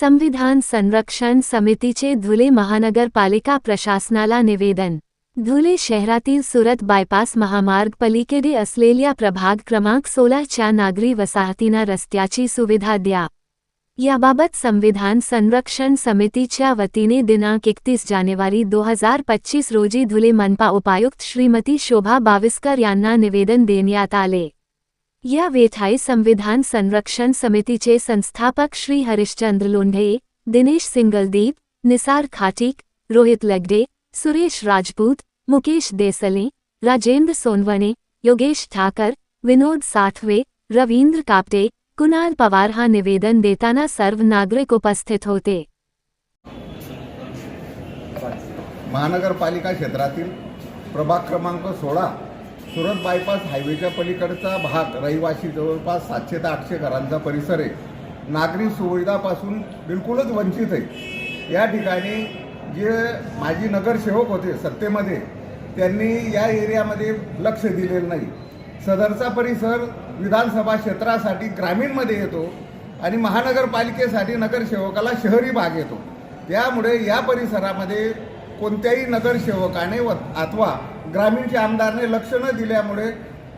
संविधान संरक्षण समितीचे धुले महानगरपालिका प्रशासनाला निवेदन. धुले शहरातील सुरत बायपास महामार्ग पलीकडे असलेल्या प्रभाग क्रमांक सोळाच्या नागरी वसाहतींना रस्त्याची सुविधा द्या. याबाबत संविधान संरक्षण समितीच्या वतीने दिनांक एकतीस जानेवारी दो हजार पच्चीस रोजी धुले मनपा उपायुक्त श्रीमती शोभा बाविस्कर यांना निवेदन देण्यात आले. या वेठाई संविधान संरक्षण समितीचे संस्थापक श्री हरिश्चंद्र लोंढे दिनेश सिंगलदीप निसार खाटीक रोहित लगडे सुरेश राजपूत मुकेश देसले राजेंद्र सोनवणे योगेश ठाकर विनोद साठवे रवींद्र कापटे कुणाल पवार हा निवेदन देताना सर्व नागरिक उपस्थित होते. महानगरपालिका क्षेत्रातील प्रभाग क्रमांक सोळा सुरत बायपास हायवेच्या पलीकडचा भाग रहिवासी जवळपास सातशे ते आठशे घरांचा परिसर आहे. नागरी सुविधापासून बिलकुलच वंचित आहे. या ठिकाणी जे माजी नगरसेवक होते सत्तेमध्ये त्यांनी या एरियामध्ये लक्ष दिलेलं नाही. सदरचा परिसर विधानसभा क्षेत्रासाठी ग्रामीणमध्ये येतो आणि महानगरपालिकेसाठी नगरसेवकाला शहरी भाग येतो. त्यामुळे या परिसरामध्ये कोणत्याही नगरसेवकाने व अथवा ग्रामीणच्या आमदारने लक्ष न दिल्यामुळे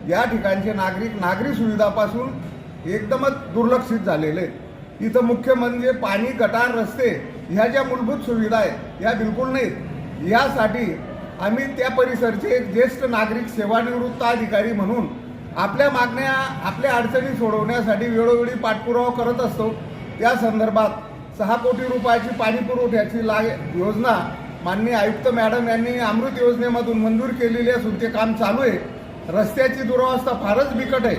या ठिकाणचे नागरिक नागरी सुविधापासून एकदमच दुर्लक्षित झालेले इथं मुख्य म्हणजे पाणी गटार रस्ते ह्या ज्या मूलभूत सुविधा आहेत ह्या बिलकुल नाहीत. यासाठी आम्ही त्या परिसरचे एक ज्येष्ठ नागरिक सेवानिवृत्त अधिकारी म्हणून आपल्या मागण्या आपल्या अडचणी सोडवण्यासाठी वेळोवेळी पाठपुरावा करत असतो. त्या संदर्भात सहा कोटी रुपयाची पाणी पुरवठ्याची ला योजना माननीय आयुक्त मॅडम यांनी अमृत योजनेमधून मंजूर केलेली असून ते काम चालू आहे. रस्त्याची दुरावस्था फारच बिकट आहे.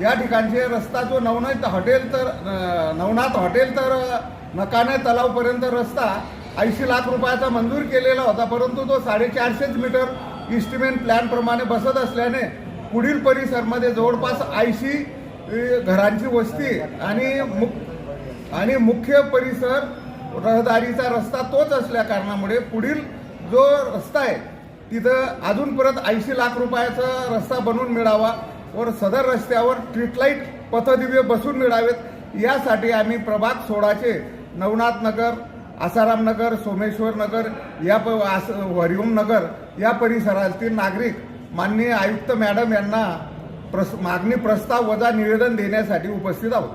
या ठिकाणचे रस्ता जो नवनाथ हॉटेल तर नवनाथ हॉटेल तर नकाने तलावपर्यंत रस्ता ऐंशी लाख रुपयाचा मंजूर केलेला होता परंतु तो साडेचारशेच मीटर इस्टिमेंट प्लॅनप्रमाणे बसत असल्याने पुढील परिसरमध्ये जवळपास ऐंशी घरांची वस्ती आणि मुख आणि मुख्य परिसर रहदारीचा रस्ता तोच असल्या कारणामुळे पुढील जो रस्ता आहे तिथं अजून परत ऐंशी लाख रुपयाचा रस्ता बनवून मिळावा वर सदर रस्त्यावर स्ट्रीटलाईट पथदिव्य बसून मिळावेत यासाठी आम्ही प्रभाग सोळाचे नवनाथ नगर आसाराम नगर सोमेश्वर नगर या प आस हरिओम नगर या परिसरातील नागरिक माननीय आयुक्त मॅडम यांना प्रस मागणी प्रस्ताव वजा निवेदन देण्यासाठी उपस्थित आहोत.